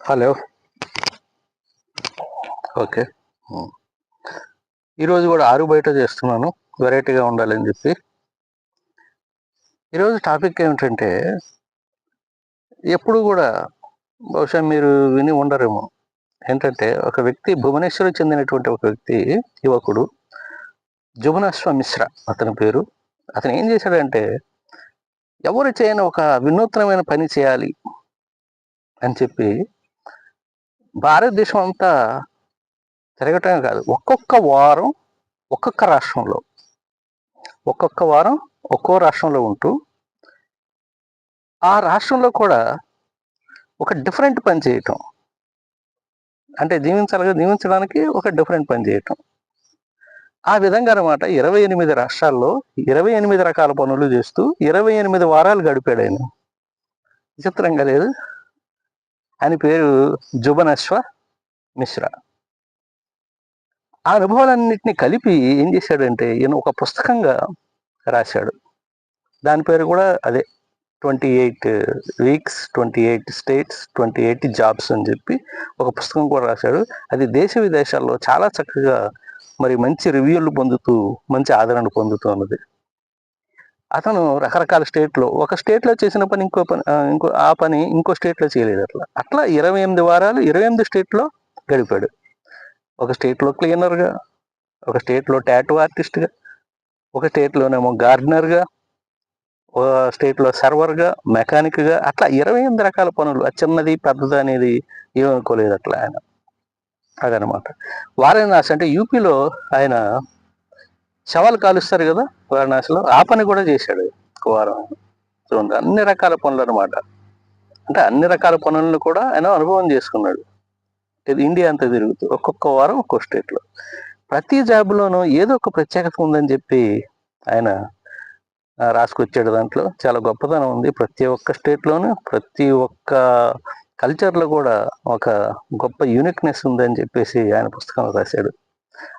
Hello. Okay. ఈరోజు కూడా ఆరు బయట చేస్తున్నాను. వెరైటీగా ఉండాలని చెప్పి. ఈరోజు టాపిక్ ఏమిటంటే ఎప్పుడు కూడా బహుశా మీరు విని ఉండరేమో. ఏంటంటే ఒక వ్యక్తి భువనేశ్వర్ చెందినటువంటి ఒక వ్యక్తి యువకుడు జుబనశ్వ మిశ్ర అతని పేరు. అతను ఏం చేశాడంటే ఎవరు చేయని ఒక వినూత్నమైన పని చేయాలి అని చెప్పి భారతదేశం అంతా తిరగటం కాదు. ఒక్కొక్క వారం ఒక్కొక్క రాష్ట్రంలో ఒక్కొక్క వారం ఒక్కో రాష్ట్రంలో ఉంటూ ఆ రాష్ట్రంలో కూడా ఒక డిఫరెంట్ పని చేయటం. అంటే జీవించాలిగా జీవించడానికి ఒక డిఫరెంట్ పని చేయటం. ఆ విధంగా అనమాట ఇరవై ఎనిమిది రాష్ట్రాల్లో ఇరవై ఎనిమిది రకాల పనులు చేస్తూ ఇరవై ఎనిమిది వారాలు గడిపాడు ఆయన. విచిత్రంగా లేదు? ఆయన పేరు జుబనశ్వ మిశ్రా. ఆ అనుభవాలన్నింటినీ కలిపి ఏం చేశాడంటే ఈయన ఒక పుస్తకంగా రాశాడు. దాని పేరు కూడా అదే twenty eight weeks twenty eight states twenty eight jobs అని చెప్పి ఒక పుస్తకం కూడా రాశాడు. అది దేశ విదేశాల్లో చాలా చక్కగా మరి మంచి రివ్యూలు పొందుతూ మంచి ఆదరణ పొందుతూ ఉన్నది. అతను రకరకాల స్టేట్లో ఒక స్టేట్లో చేసిన పని ఇంకో పని ఇంకో ఆ పని ఇంకో స్టేట్లో చేయలేదు అట్లా. అట్లా ఇరవై ఎనిమిది వారాలు ఇరవై ఎనిమిది స్టేట్లో గడిపాడు. ఒక స్టేట్లో క్లీనర్గా ఒక స్టేట్లో టాటూ ఆర్టిస్ట్గా ఒక స్టేట్లోనేమో గార్డెనర్గా ఒక స్టేట్లో సర్వర్గా మెకానిక్గా అట్లా ఇరవై ఎనిమిది రకాల పనులు. చిన్నది పెద్దది అనేది ఏమనుకోలేదు అట్లా ఆయన. అదనమాట. వారణాసి అంటే యూపీలో ఆయన శవాలు కాలుస్తారు కదా వారణాసిలో. ఆ పని కూడా చేశాడు కుమారం. వారం చూడండి అన్ని రకాల పనులు అనమాట అంటే అన్ని రకాల పనులను కూడా ఆయన అనుభవం చేసుకున్నాడు. ఇది ఇండియా అంతా తిరుగుతూ ఒక్కొక్క వారం ఒక్కొక్క స్టేట్లో. ప్రతి జాబ్లోనూ ఏదో ఒక ప్రత్యేకత ఉందని చెప్పి ఆయన రాసుకొచ్చాడు దాంట్లో. చాలా గొప్పతనం ఉంది. ప్రతి ఒక్క స్టేట్లోనూ ప్రతి ఒక్క కల్చర్లో కూడా ఒక గొప్ప యూనిక్నెస్ ఉందని చెప్పేసి ఆయన పుస్తకంలో రాశాడు.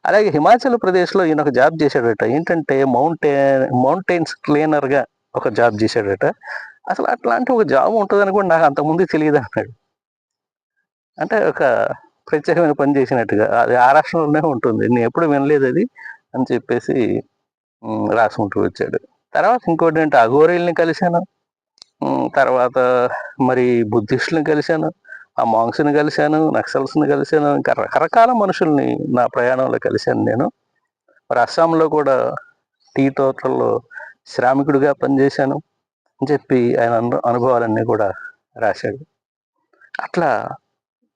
అలాగే హిమాచల్ ప్రదేశ్లో ఈయన ఒక జాబ్ చేశాడట. ఏంటంటే మౌంటైన్ మౌంటైన్స్ క్లీనర్గా ఒక జాబ్ చేశాడట. అసలు అట్లాంటి ఒక జాబ్ ఉంటుందని కూడా నాకు అంతకుముందు తెలియదు అన్నాడు. అంటే ఒక ప్రత్యేకమైన పని చేసినట్టుగా అది ఆ రాష్ట్రంలోనే ఉంటుంది. నేను ఎప్పుడు వినలేదు అది అని చెప్పేసి రాసుకుంటూ వచ్చాడు. తర్వాత ఇంకోటి అంటే అఘోరీల్ని కలిశాను. తర్వాత మరి బుద్ధిస్టులను కలిశాను. ఆ మాంగ్స్ని కలిశాను నక్సల్స్ని కలిశాను ఇంకా రకరకాల మనుషుల్ని నా ప్రయాణంలో కలిశాను నేను. మరి అస్సాంలో కూడా టీ తోటల్లో శ్రామికుడిగా పనిచేశాను అని చెప్పి ఆయన అను- అనుభవాలన్నీ కూడా రాశాడు. అట్లా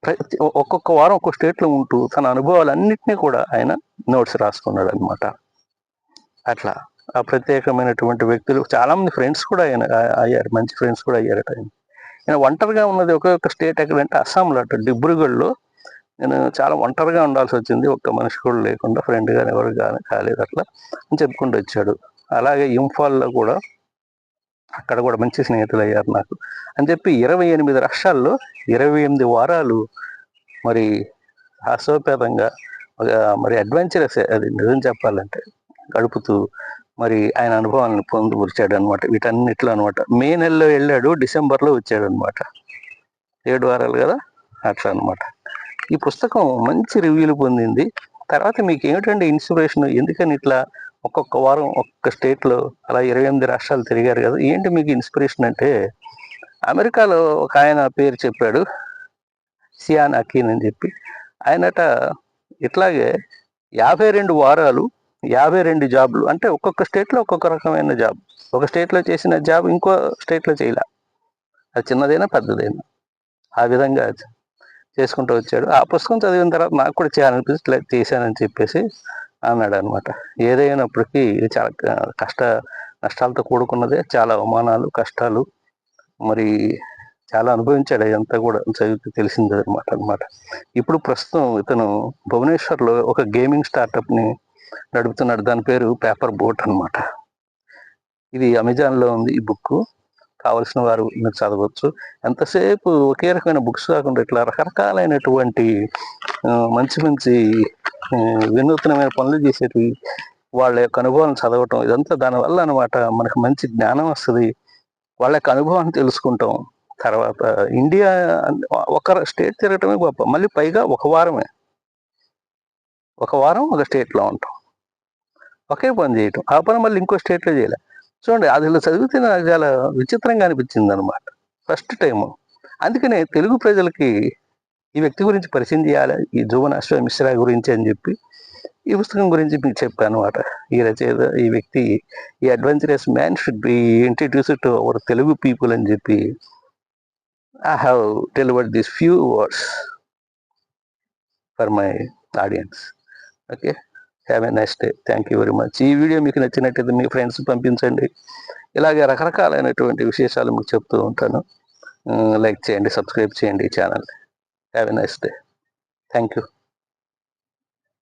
ప్రతి ఒక్కొక్క వారం ఒక్కొక్క స్టేట్లో ఉంటూ తన అనుభవాలన్నింటినీ కూడా ఆయన నోట్స్ రాసుకున్నాడు అనమాట అట్లా ఆ ప్రత్యేకమైనటువంటి వ్యక్తులు చాలామంది ఫ్రెండ్స్ కూడా ఆయన అయ్యారు మంచి ఫ్రెండ్స్ కూడా అయ్యారట ఆయన. నేను ఒంటరిగా ఉన్నది ఒకే ఒక స్టేట్ ఎక్కడంటే అస్సాంలో అటు డిబ్రూగఢ్లో. నేను చాలా ఒంటరిగా ఉండాల్సి వచ్చింది. ఒక్క మనిషి కూడా లేకుండా ఫ్రెండ్ కానీ ఎవరు కానీ కాలేదు అట్లా అని చెప్పుకుంటూ వచ్చాడు. అలాగే ఇంఫాల్లో కూడా అక్కడ కూడా మంచి స్నేహితులు అయ్యారు నాకు. అని చెప్పి ఇరవై ఎనిమిది రాష్ట్రాల్లో ఇరవై ఎనిమిది వారాలు మరి హాస్యోపేతంగా ఒక మరి అడ్వెంచరస్ అది నిజం చెప్పాలంటే గడుపుతూ మరి ఆయన అనుభవాలను పొందుపరిచాడు అనమాట వీటన్నిటిలో అనమాట మే నెలలో వెళ్ళాడు డిసెంబర్లో వచ్చాడు అనమాట ఏడు వారాలు కదా? అట్లా అనమాట. ఈ పుస్తకం మంచి రివ్యూలు పొందింది. తర్వాత మీకు ఏమిటంటే ఇన్స్పిరేషన్? ఎందుకని ఇట్లా ఒక్కొక్క వారం ఒక్క స్టేట్లో అలా ఇరవై ఎనిమిది రాష్ట్రాలు తిరిగారు కదా? ఏంటి మీకు ఇన్స్పిరేషన్ అంటే అమెరికాలో ఒక ఆయన పేరు చెప్పాడు సియాన్ అకీన్ అని చెప్పి. ఆయనట ఇట్లాగే యాభై రెండు వారాలు యాభై రెండు జాబ్లు. అంటే ఒక్కొక్క స్టేట్లో ఒక్కొక్క రకమైన జాబ్. ఒక స్టేట్లో చేసిన జాబ్ ఇంకో స్టేట్లో చేయలే. అది చిన్నదైనా పెద్దదైనా. ఆ విధంగా చేసుకుంటూ వచ్చాడు. ఆ పుస్తకం చదివిన తర్వాత నాకు కూడా చేయాలనిపిస్తే చేశానని చెప్పేసి అన్నాడు అనమాట ఏదైనప్పటికీ ఇది చాలా కష్ట నష్టాలతో కూడుకున్నదే చాలా అవమానాలు కష్టాలు మరి చాలా అనుభవించాడు అదంతా కూడా చదివితే తెలిసింది అనమాట అనమాట ఇప్పుడు ప్రస్తుతం ఇతను భువనేశ్వర్లో ఒక గేమింగ్ స్టార్టప్ని నడుపుతున్నాడు దాని పేరు పేపర్ బోట్ అన్నమాట. ఇది అమెజాన్లో ఉంది ఈ బుక్ కావలసిన వారు మీరు చదవచ్చు. ఎంతసేపు ఒకే రకమైన బుక్స్ కాకుండా ఇట్లా రకరకాలైనటువంటి మంచి మంచి వినూత్నమైన పనులు చేసేటివి వాళ్ళ యొక్క అనుభవాలను చదవటం ఇదంతా దానివల్ల అనమాట మనకు మంచి జ్ఞానం వస్తుంది. వాళ్ళ యొక్క అనుభవాన్ని తెలుసుకుంటాం. తర్వాత ఇండియా ఒక స్టేట్ తిరగటమే గొప్ప. మళ్ళీ పైగా ఒక వారమే. ఒక వారం ఒక స్టేట్లో ఉంటాం. ఒకే పని చేయటం. ఆ పని మళ్ళీ ఇంకో స్టేట్లో చేయలే. చూడండి అది చదివితే నాకు చాలా విచిత్రంగా అనిపించింది అనమాట ఫస్ట్ టైము అందుకనే తెలుగు ప్రజలకి ఈ వ్యక్తి గురించి పరిచయం చేయాలి. ఈ జువనాశ్వ మిశ్రా గురించి అని చెప్పి ఈ పుస్తకం గురించి మీకు చెప్పాను అనమాట ఈ రచయిత ఈ వ్యక్తి ఈ adventurous man should be introduce to our Telugu people అని చెప్పి I have delivered this few words for my audience okay have a next day thank you very much ఈ వీడియో మీకు నచ్చినట్టయితే మీ ఫ్రెండ్స్ పంపించండి. ఇలాగే రకరకాలైనటువంటి విశేషాలు మీకు చెప్తూ ఉంటాను. లైక్ చేయండి సబ్స్క్రైబ్ చేయండి ఈ channel have a nice day thank you